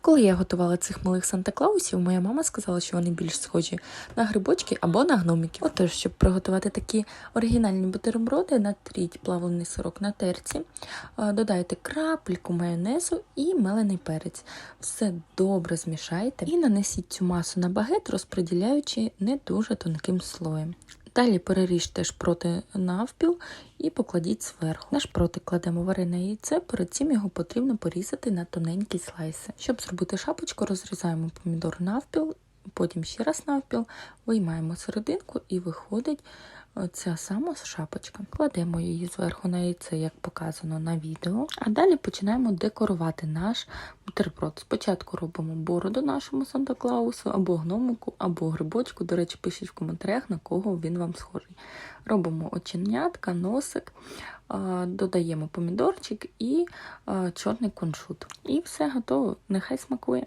Коли я готувала цих малих Санта-Клаусів, моя мама сказала, що вони більш схожі на грибочки або на гномиків. Отож, щоб приготувати такі оригінальні бутерброди, натріть плавлений сирок на терці, е, додайте крапельку майонезу і мелений перець. Все добре змішайте і нанесіть цю масу на багет, розподіляючи не дуже тонким слоєм. Далі переріжте шпроти навпіл і покладіть зверху. На шпроти кладемо варене яйце, перед цим його потрібно порізати на тоненькі слайси. Щоб зробити шапочку, розрізаємо помідор навпіл, потім ще раз навпіл, виймаємо серединку і виходить е, ця сама шапочка. Кладемо її зверху на яйце, як показано на відео. А далі починаємо декорувати наш бутерброд. Спочатку робимо бороду нашому Санта-Клаусу, або гномику, або грибочку. До речі, пишіть в коментарях, на кого він вам схожий. Робимо оченятка, носик, додаємо помідорчик і чорний куншут. І все готово. Нехай смакує.